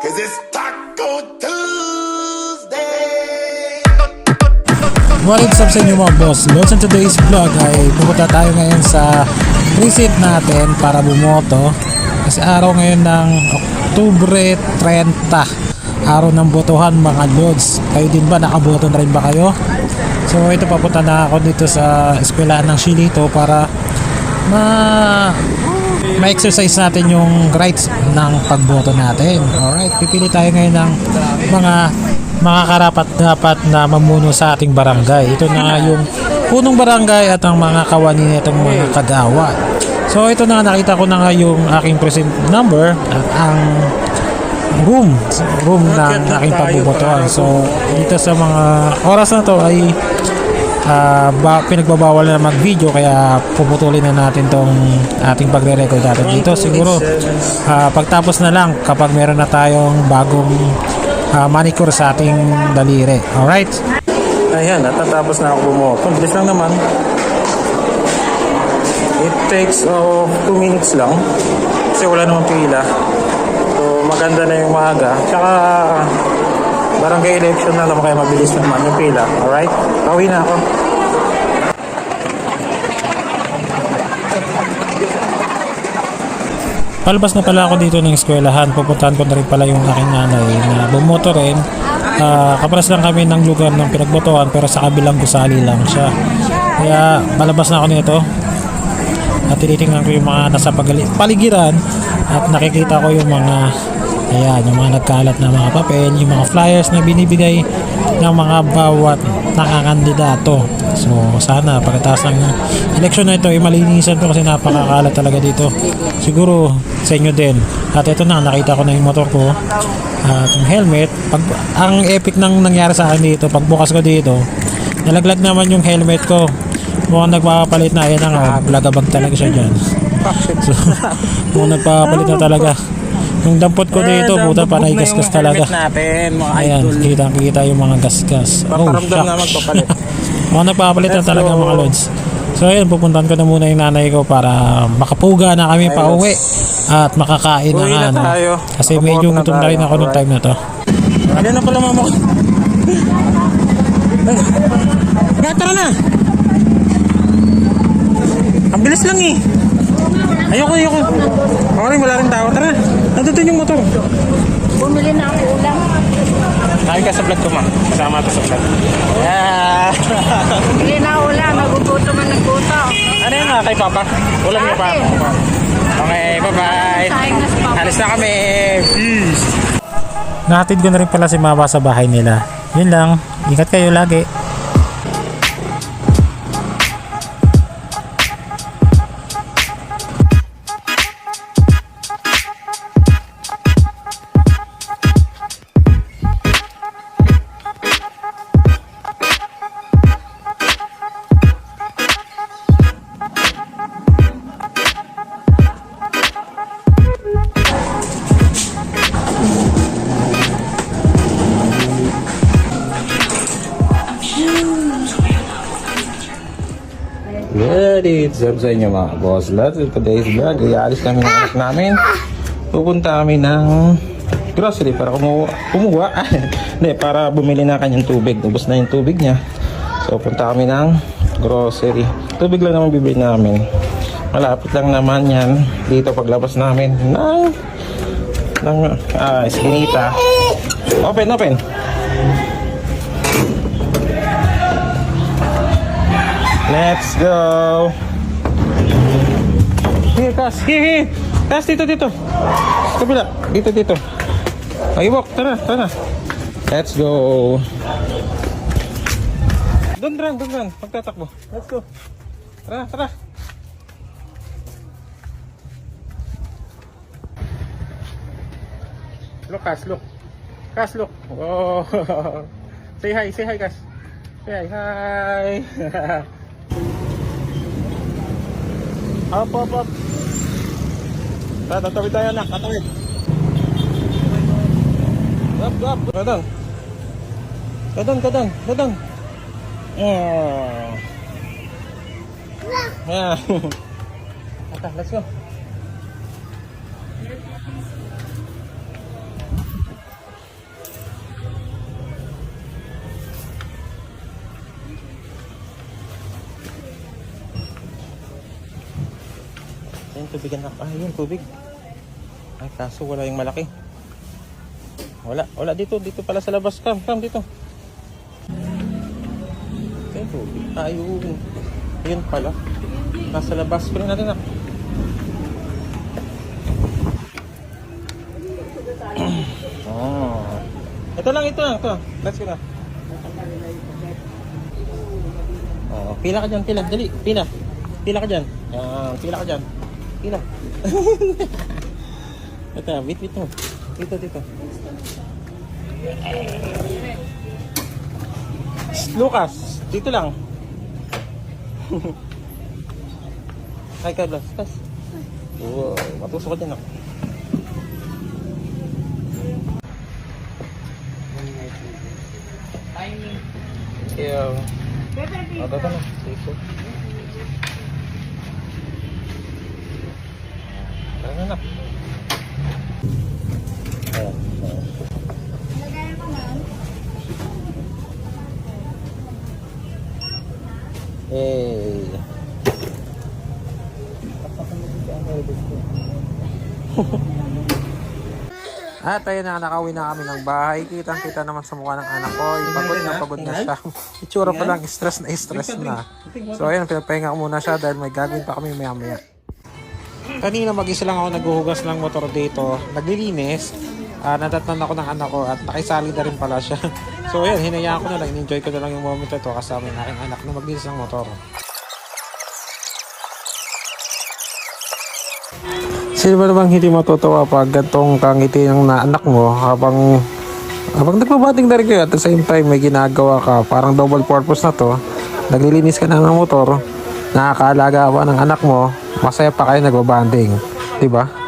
Cause it's Taco Tuesday. What is up sa inyo mga boss? Lods on today's vlog ay pupunta tayo ngayon sa precinct natin para bumoto. Kasi araw ngayon ng Oktubre 30. Araw ng botohan mga lods. Kayo din ba? Nakaboto na rin ba kayo? So ito papunta na ako dito sa eskwelahan ng Shilito para ma ma-exercise natin yung rights ng pagboto natin. Alright, pipili tayo ngayon ng mga mga karapat dapat na mamuno sa ating barangay. Ito na yung punong barangay at ang mga kawani nitong mga kagawad. So ito na nakita ko na nga yung aking precinct number at ang room room ng aking pagbobotohan. So dito sa mga oras na to ay ah, ba, pinagbabawal na mag-video kaya puputulin na natin tong ating pagre-record natin dito siguro ah, pagtapos na lang kapag meron na tayong bagong ah, manicure sa ating daliri alright Ayan, natatapos na ako bumoto. Ang bilis lang naman. It takes 2 minutes lang. Kasi wala namang pila. So, maganda na yung maaga. Tsaka, barangay election na naman kaya mabilis naman yung pila. Alright? Pauwi na ako. palabas na pala ako dito ng eskwelahan pupuntahan ko na rin pala yung aking nanay na bumoto rin Ah, kaparas lang kami ng lugar ng pinagbotohan pero sa kabilang gusali lang siya kaya palabas na ako nito at tinitingnan ko yung mga nasa pagali- paligiran at nakikita ko yung mga ayan, yung mga nagkalat na mga papel, yung mga flyers na binibigay ng mga bawat nakakandidato. So sana pagkatapos ng eleksyon na ito ay malinisan to kasi napakakalat talaga dito. Siguro sa inyo din. At ito na, nakita ko na yung motor ko at yung helmet. Pag, ang epic nang nangyari sa akin dito, pagbukas ko dito, nalaglag naman yung helmet ko. Mukhang nagpapalit na, ayan na nga, blagabag talaga siya dyan. So, mukhang nagpapalit na talaga. Yung dampot ko dito, puta panay gasgas talaga. natin, mga Ayan, kita kita yung mga gasgas. Oh, Paparamdam na shucks. magpapalit. Mukhang nagpapalit na Let's talaga go. mga lods. So ayun, pupuntahan ko na muna yung nanay ko para makapuga na kami pa uwi at makakain na Uwi nga. na no? tayo. Kasi Kaboto medyo na gutom na rin ako nung time na to. Ano na pala mama ko? Nga, tara na! Ang bilis lang eh. Ayoko, ayoko. Ako rin, wala rin tao. Tara, nandun yung motor. Bumili na ako ulam. Kain ka sa vlog ko, ma. Kasama to sa vlog. Yeah! Bumili na ako ulam. Nagugutom man nagbuto. ano yun nga kay Papa? Ulam niyo pa. Okay, bye-bye. Papa. Alis na kami. Peace! Nahatid ko na rin pala si mama sa bahay nila. Yun lang, ingat kayo lagi. Good, up sa inyo mga boss. Let's do today's vlog. Ialis kami ng anak namin. Pupunta kami ng grocery para kumuha. Kumuha? Hindi, para bumili na kanyang tubig. Ubus na yung tubig niya. So, punta kami ng grocery. Tubig lang naman bibili namin. Malapit lang naman yan. Dito paglabas namin ng ng ah, eskinita. Open, open. Let's go! Here, Kas. Here, here. Kas, dito, dito. Kabila. Dito, dito. Ay, walk. Tara, tara. Let's go. Doon, Dran, doon, Dran. Magtatakbo. Let's go. Tara, tara. Look, Kas, look. Kas, look. Oh. say hi, say hi, Kas. Say hi. Hi. Up, up, up. Tara, tatawid tayo anak, tatawid. Up, up. Kadang. Kadang, kadang, kadang. Oh. Yeah. Ata, let's go. Tubig anak. Ah, yun, tubig. Ay, kaso wala yung malaki. Wala, wala dito. Dito pala sa labas. Kam, kam, dito. Ay, tubig. Ayun. Ayun pala. Nasa labas. Kunin natin na. oh. Ito lang, ito lang. Ito. Let's go na. Oh, pila ka dyan, pila. Dali, pila. Pila ka dyan. Yan, pila ka dyan. Pila. Ito, wait, wait mo. Dito, dito. Shh, Lucas, dito lang. Hi, Carlos. Kas. Wow, matusok ka dyan ako. Ew. Oh, dito na. Dito. Ano na? Ayan. Hey. At ayun na, nakauwi na kami ng bahay. Kitang-kita naman sa mukha ng anak ko. Pagod na pagod na siya. Itsura pa lang, stress na stress na. So ayun, pinagpahinga ko muna siya dahil may gagawin pa kami maya-maya. Kanina mag-isa lang ako naghuhugas ng motor dito. Naglilinis. Ah, natatnan ako ng anak ko at nakisali na rin pala siya. so ayun, hinayaan ko na lang. In-enjoy ko na lang yung moment ito kasama yung aking anak na maglinis ng motor. Sino ba namang hindi matutuwa pag gantong kangiti ng na anak mo habang habang nagbabating na rin kayo at the same time may ginagawa ka parang double purpose na to naglilinis ka na ng motor nakakaalaga pa ng anak mo masaya pa kayo nagbabanding di ba?